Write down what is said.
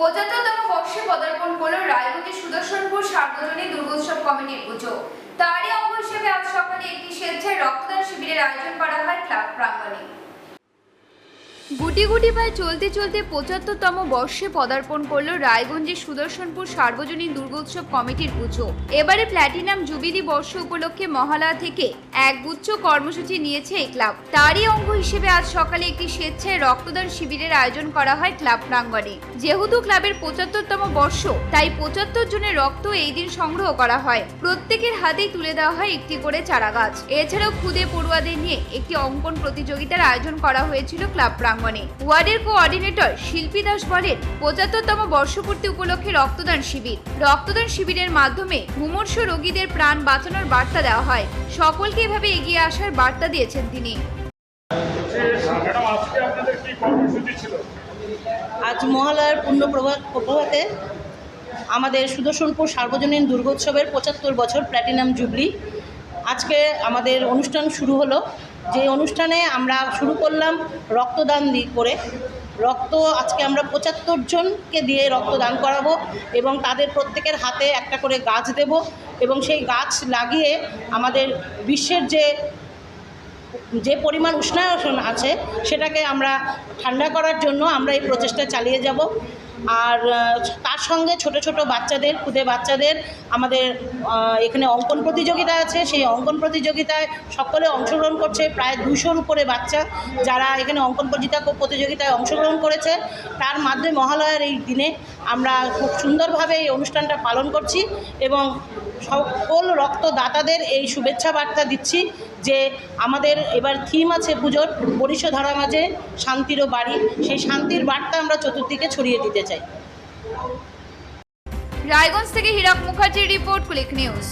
পঁচাত্তরতম বর্ষে পদার্পণ করল রায়গঞ্জের সুদর্শনপুর সার্বজনীন দুর্গোৎসব কমিটির পুজো। তারই অঙ্গ হিসেবে আজ সকালে একটি স্বেচ্ছায় রক্তদান শিবিরের আয়োজন করা হয় ক্লাব প্রাঙ্গণে। গুটি গুটি পায়ে চলতে চলতে পঁচাত্তরতম বর্ষে পদার্পণ করল রায়গঞ্জের সুদর্শনপুর সার্বজনীন দুর্গোৎসব কমিটির পুজো। এবারে প্ল্যাটিনাম জুবিলি বর্ষ উপলক্ষে মহালয়া থেকে এক গুচ্ছ কর্মসূচি নিয়েছে এই ক্লাব। তারই অঙ্গ হিসেবে আজ সকালে একটি স্বেচ্ছায় রক্তদান শিবিরের আয়োজন করা হয় ক্লাব প্রাঙ্গণে। যেহেতু ক্লাবের পঁচাত্তরতম বর্ষ, তাই পঁচাত্তর জনের রক্ত এই দিন সংগ্রহ করা হয়। প্রত্যেকের হাতেই তুলে দেওয়া হয় একটি করে চারা গাছ এছাড়াও খুদে পড়ুয়াদের নিয়ে একটি অঙ্কন প্রতিযোগিতার আয়োজন করা হয়েছিল ক্লাব প্রাঙ্গণে। ওয়ার্ডের কোঅর্ডিনেটর শিল্পী দাস বলেন পঁচাত্তরতম বর্ষপূর্তি উপলক্ষে রক্তদান শিবির। রক্তদান শিবিরের মাধ্যমে মুমূর্ষ রোগীদের প্রাণ বাঁচানোর বার্তা দেওয়া হয়। সকলকে এভাবে এগিয়ে আসার বার্তা দিয়েছেন তিনি। ম্যাডাম আজকে আপনাদের কি কর্মসূচি ছিল? আজ মহালয়ার পূর্ণ প্রভা- প্রভাতে আমাদের সুদর্শনপুর সার্বজনীন দুর্গোৎসবের পঁচাত্তর বছর প্ল্যাটিনাম জুবলি। আজকে আমাদের অনুষ্ঠান শুরু হলো। যে অনুষ্ঠানে আমরা শুরু করলাম রক্তদান করে। রক্ত আজকে আমরা পঁচাত্তর জনকে দিয়ে রক্তদান করাবো এবং তাদের প্রত্যেকের হাতে একটা করে গাছ দেব এবং সেই গাছ লাগিয়ে আমাদের বিশ্বের যে যে পরিমাণ উষ্ণায়ন আছে সেটাকে আমরা ঠান্ডা করার জন্য আমরা এই প্রচেষ্টা চালিয়ে যাব। আর তার সঙ্গে ছোট ছোট বাচ্চাদের, খুদে বাচ্চাদের আমাদের এখানে অঙ্কন প্রতিযোগিতা আছে। সেই অঙ্কন প্রতিযোগিতায় সকলে অংশগ্রহণ করছে। প্রায় দুশোর উপরে বাচ্চা যারা এখানে অঙ্কন প্রতিযোগিতা প্রতিযোগিতায় অংশগ্রহণ করেছে। তার মাধ্যমে মহালয়ার এই দিনে আমরা খুব সুন্দরভাবে এই অনুষ্ঠানটা পালন করছি এবং সকল রক্তদাতাদের এই শুভেচ্ছা বার্তা দিচ্ছি। যে আমাদের এবার থিম আছে পুজোর বরিষ্ঠ ধরা মাঝে শান্তিরও বাড়ি, সেই শান্তির বার্তা আমরা চতুর্দিকে ছড়িয়ে দিতে চাই। রায়গঞ্জ থেকে হীরক মুখার্জির রিপোর্ট ক্লিক নিউজ।